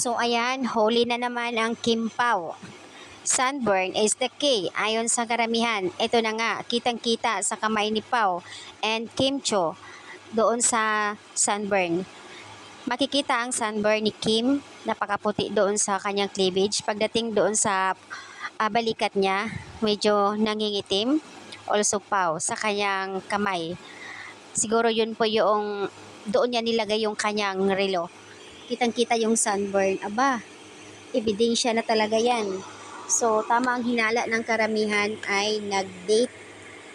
So ayan, huli na naman ang Kim Pao. Sunburn is the key ayon sa karamihan. Ito na nga, kitang-kita sa kamay ni Pao and Kim Cho doon sa sunburn. Makikita ang sunburn ni Kim, napakaputi doon sa kanyang cleavage. Pagdating doon sa ah, balikat niya, medyo nangingitim. Also Pao sa kanyang kamay. Siguro yun po yung doon niya nilagay yung kanyang relo. Kitang-kita yung sunburn. Aba, ebidensya na talaga yan. So, tama ang hinala ng karamihan ay nag-date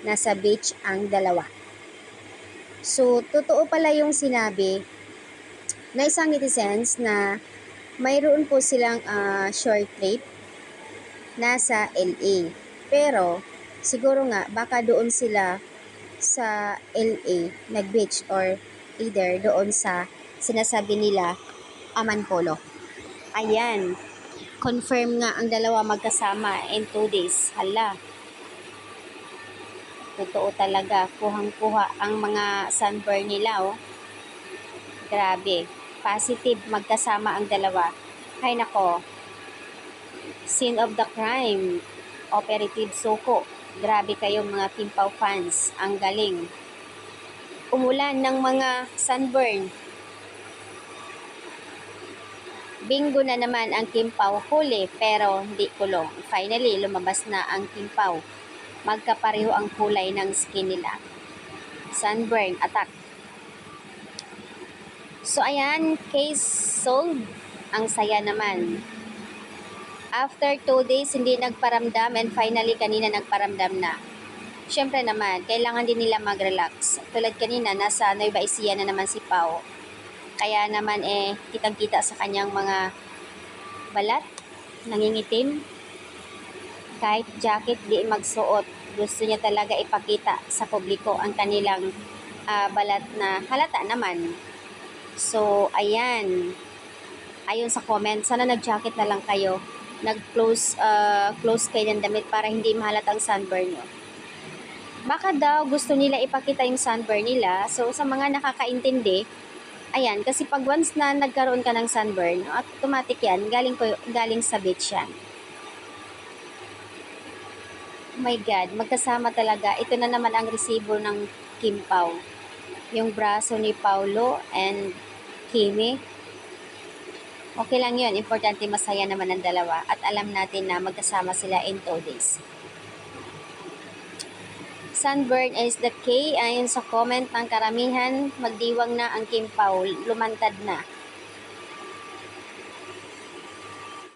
na sa beach ang dalawa. So, totoo pala yung sinabi na isang netizens na mayroon po silang ah, short trip nasa LA. Pero, siguro nga, baka doon sila sa LA nag-beach or either doon sa sinasabi nila Aman Polo. Ayan. Confirm nga ang dalawa magkasama in two days. Hala. Totoo talaga. Kuhang-kuha ang mga sunburn nila, oh. Grabe. Positive magkasama ang dalawa. Hay nako. Scene of the crime. Operative Soko. Grabe kayong mga Kimpaw fans. Ang galing. Umulan ng mga sunburn. Bingo na naman ang Kimpaw huli pero hindi kulong. Finally, lumabas na ang Kimpaw. Magkapareho ang kulay ng skin nila. Sunburn attack. So ayan, case solved. Ang saya naman. After 2 days, hindi nagparamdam and finally kanina nagparamdam na. Siyempre naman, kailangan din nila mag-relax. Tulad kanina, nasa Nueva Ecija na naman si Pao. Kaya naman eh, kitang-kita sa kanyang mga balat, nangingitim. Kahit jacket, di magsuot. Gusto niya talaga ipakita sa publiko ang kanilang ah, balat na halata naman. So, ayan. Ayon sa comment, sana nag-jacket na lang kayo. Nag-close ah, close kayo ng damit para hindi mahalata ang sunburn nyo. Baka daw gusto nila ipakita yung sunburn nila. So, sa mga nakakaintindi, ayan, kasi pag once na nagkaroon ka ng sunburn, automatic yan, galing, ko, galing sa beach yan. Oh my God, magkasama talaga. Ito na naman ang resibo ng Kim Pao. Yung braso ni Paulo and Kimi. Okay lang yun. Importante masaya naman ang dalawa. At alam natin na magkasama sila in two days. Sunburn is the K. Ayon sa comment ng karamihan, magdiwang na ang Kim Pao. Lumantad na.